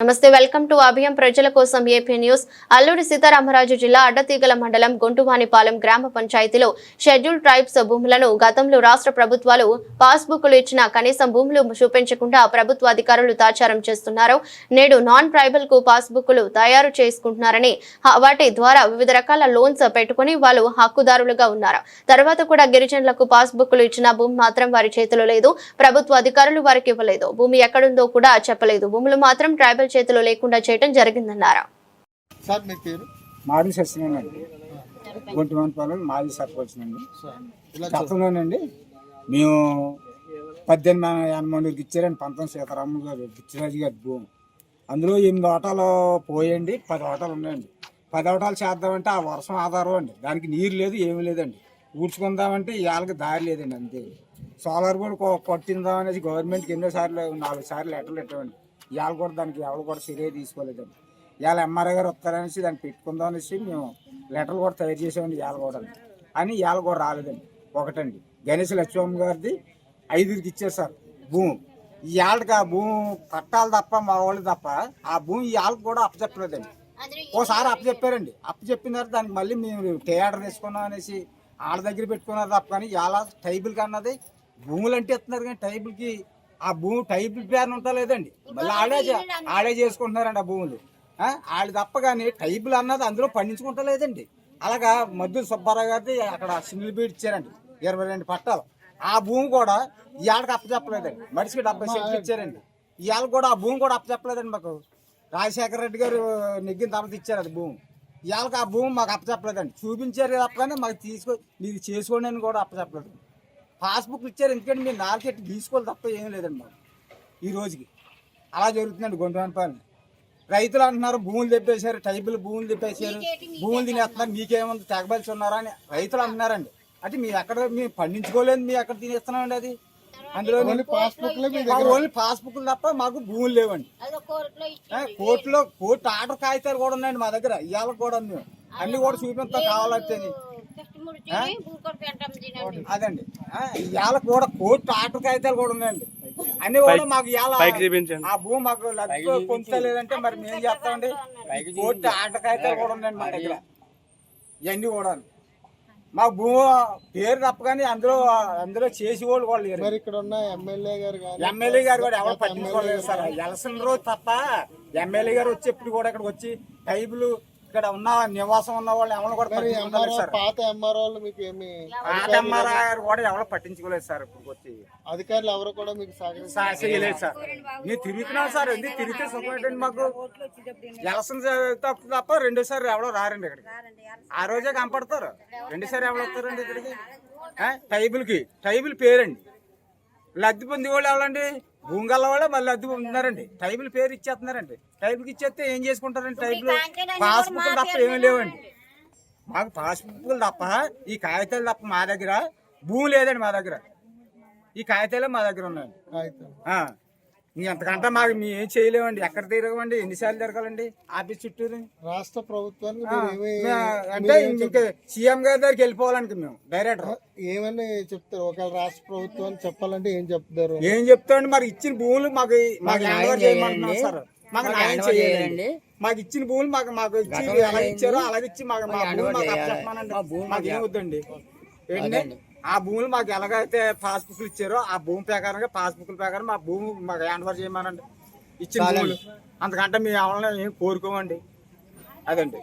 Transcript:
నమస్తే welcome to అభియం ప్రజల కోసం ఏపీ న్యూస్. అల్లూరి సీతారామరాజు జిల్లా అడ్డతీగల మండలం గుంటువానిపాలెం గ్రామ పంచాయతీలో షెడ్యూల్ ట్రైబ్స్ భూములను గతంలో రాష్ట్ర ప్రభుత్వాలు పాస్బుక్లు ఇచ్చిన కనీసం భూములు చూపించకుండా ప్రభుత్వ అధికారులు తాచారం చేస్తున్నారు. నేడు నాన్ ట్రైబల్కు పాస్బుక్లు తయారు చేసుకుంటున్నారని వాటి ద్వారా వివిధ రకాల లోన్స్ పెట్టుకుని వాళ్ళు హక్కుదారులుగా ఉన్నారు. తర్వాత కూడా గిరిజనులకు పాస్బుక్లు ఇచ్చిన భూమి మాత్రం వారి చేతిలో లేదు. ప్రభుత్వ అధికారులు వారికి ఇవ్వలేదు. భూమి ఎక్కడుందో కూడా చెప్పలేదు. భూములు మాత్రం ట్రైబల్ చేతిలో లేకుండా చేయడం జరిగిందన్నారు? సార్ మీ పేరు? మాది సత్యనండి గుంటుమనిపాలెం మాది సర్పంచ్ అండి. ఇలా గతంలోనండి మేము పద్దెనిమిది ఇచ్చారండి పంతొమ్మిది సీతారామ గారు పిచ్చిరాజు గారి భూమి. అందులో ఎనిమిది ఓటాలు పోయండి పది ఓటాలు ఉన్నాయండి. పది ఓటాలు చేద్దామంటే ఆ వర్షం ఆధారం అండి. దానికి నీరు లేదు ఏమీ లేదండి. ఊడ్చుకుందామంటే ఇవాళకి దారి లేదండి అంతే. సోలార్ కూడా కొ- కొట్టిందాం అనేసి గవర్నమెంట్కి ఎన్నోసార్లు నాలుగు సార్లు లెటర్లు పెట్టామండి. ఇవాళ కూడా దానికి ఎవరు కూడా చర్య తీసుకోలేదండి ఇవాళ ఎంఆర్ఐ గారు వస్తారనేసి దాన్ని పెట్టుకుందాం అనేసి మేము లెటర్లు కూడా తయారు చేసామండి ఇవాళ కూడా. అని ఇవాళ కూడా రాలేదండి. ఒకటండి. గణేష్ లక్ష్మమ్మ గారిది ఐదుగురికి ఇచ్చేసారు భూమి. ఇవాళకి ఆ భూమి పట్టాలి తప్ప మా వాళ్ళు తప్ప ఆ భూమి ఇవాళకి కూడా అప్పచెప్పలేదండి. ఓసారి అప్పచెప్పారండి. అప్పచెప్పిన తర్వాత దానికి మళ్ళీ మేము థియేటర్ తీసుకున్నాం అనేసి వాళ్ళ దగ్గర పెట్టుకున్నారు తప్ప కానీ ఇవాళ టైబుల్కి అన్నది భూములు అంటే ఇస్తున్నారు కానీ టైబుల్కి ఆ భూమి టైబుల్ పేరు ఉంటా లేదండి. మళ్ళీ ఆడే ఆడే చేసుకుంటున్నారండి ఆ భూములు. ఆ, వాళ్ళు తప్ప కానీ టైబుల్ అన్నది అందులో పండించుకుంటా లేదండి. అలాగా మద్దు సుబ్బారావు గారిది అక్కడ సింగిల్ బీట్ ఇచ్చారండి. ఇరవై రెండు పట్టాలు. ఆ భూమి కూడా ఇవాళకి అప్పచెప్పలేదండి. మనిషికి డెబ్బై సెంట్లు ఇచ్చారండి. ఇవాళ కూడా ఆ భూమి కూడా అప్పచెప్పలేదండి మాకు. రాజశేఖర రెడ్డి గారు నెగ్గిన తర్వాత ఇచ్చారు అది భూమి. ఇవాళకి ఆ భూమి మాకు అప్పచెప్పలేదండి. చూపించారు తప్ప కానీ మాకు తీసుకో మీరు చేసుకోండి అని కూడా అప్పచెప్పలేదు. పాస్బుక్ ఇచ్చారు ఎందుకంటే మీరు నాలుగెట్టి తీసుకోవాలి తప్ప ఏం లేదండి మాకు ఈ రోజుకి అలా జరుగుతుందండి గుంటవనపాలెం రైతులు అంటున్నారు భూములు తెప్పేశారు టైబుల్ భూములు తెప్పేశారు భూములు తినేస్తున్నారు మీకేముంది తెగబలిసి ఉన్నారా అని రైతులు అంటున్నారండి. అంటే మీ ఎక్కడ మేము పండించుకోలేదు మీ ఎక్కడ తినేస్తున్నామండి అది? అందులో ఓన్లీ పాస్బుక్లు తప్ప మాకు భూములు లేవండి. కోర్టులో కోర్టు ఆర్డర్ కాగితాలు కూడా ఉన్నాయండి మా దగ్గర. ఇవాళ కూడా మేము. అన్ని కూడా చూపిస్తాం కావాలంటే అదండి. ఇవాళ కూడా కోర్టు ఆర్డర్ కాగితాలు కూడా ఉన్నాయండి. అన్ని కూడా మాకు ఇవాళ ఆ భూమి మాకు లబ్ధి పొందుతలేదంటే మరి మేము చేస్తామండి కోర్టు ఆర్డర్ కాగితాలు కూడా ఉన్నాయండి మా దగ్గర. ఇవన్నీ కూడా. మా భూమి పేరు తప్ప కానీ అందులో అందులో చేసి వాళ్ళు కూడా లేరు. మరి ఇక్కడ ఉన్న ఎమ్మెల్యే గారు ఎమ్మెల్యే గారు కూడా ఎవరు పట్టించుకోలేదు సార్. ఎలక్షన్ రోజు తప్ప ఎమ్మెల్యే గారు వచ్చి ఎప్పుడు కూడా ఇక్కడికి వచ్చి టైబులు ఇక్కడ ఉన్న నివాసం ఉన్న వాళ్ళు ఎవరు కూడా పట్టించుకోలేదు ఎంఆర్ఓ సార్. పాత ఎంఆర్ఓ మీకు ఏమి పాత ఎంఆర్ఐ గారు కూడా ఎవరు పట్టించుకోలేదు సార్ ఇప్పుడు వచ్చి. అధికారులు ఎవరు కూడా మీకు చేయలేదు. సార్. మీరు తిరుగుతున్నాం సార్ ఎందుకు తిరిగితే సుఖం మాకు ఎలక్షన్ తప్ప తప్ప రెండోసారి ఎవరో రారండి ఇక్కడికి. ఆ రోజే కనపడతారు. రెండోసారి ఎవరు వస్తారండి ఇక్కడికి? టైబుల్కి. టైబుల్ పేరండి. లబ్ధి పొంది వాళ్ళు ఎవరండి? భూంగల్ల వాళ్ళే మళ్ళీ లబ్ధి పొందుతున్నారండి టైబుల్ పేరు ఇచ్చేస్తున్నారండి. టైబుల్కి ఇచ్చేస్తే ఏం చేసుకుంటారండి టైబుల్ పాస్బుక్లు తప్ప ఏమీ లేవండి. మాకు పాస్బుక్లు తప్ప ఈ కాగితాలు తప్ప మా దగ్గర భూమి లేదండి మా దగ్గర. ఈ కాగితాలే మా దగ్గర ఉన్నాయండి. ఇంకెంతకంటే మాకు మేము ఏం చేయలేమండి. ఎక్కడ తిరగమండి? ఎన్నిసార్లు తిరగాలండి? ఆఫీస్ చుట్టూరు? రాష్ట్ర ప్రభుత్వానికి అంటే ఇంక సీఎం గారి దగ్గరికి వెళ్ళిపోవాలండి మేము డైరెక్టర్. ఏమని చెప్తారు? ఒకవేళ రాష్ట్ర ప్రభుత్వాన్ని చెప్పాలంటే ఏం చెప్తారు? ఏం చెప్తాండి మరి ఇచ్చిన భూములు మాకు మాకు హ్యాండ్ చేయమంటున్నాం సార్. మాకు న్యాయం చేయాలండి మాకు ఇచ్చిన భూములు మాకు మాకు ఇచ్చి ఎలా ఇచ్చారో అలాగే ఇచ్చి మాకు మా భూములు మాకు అప్పచెప్పమనండి మాకు ఏం వద్దండి? ఏంటండి ఆ భూములు మాకు ఎలాగైతే పాస్బుక్లు ఇచ్చారో ఆ భూమి ప్రకారంగా పాస్బుక్ల ప్రకారం మా భూమి మాకు హ్యాండ్ ఓవర్ చేయమనండి. ఇచ్చిన భూములు. అంతకంటే మేము ఎవరైనా ఏం కోరుకోమండి. అదండి.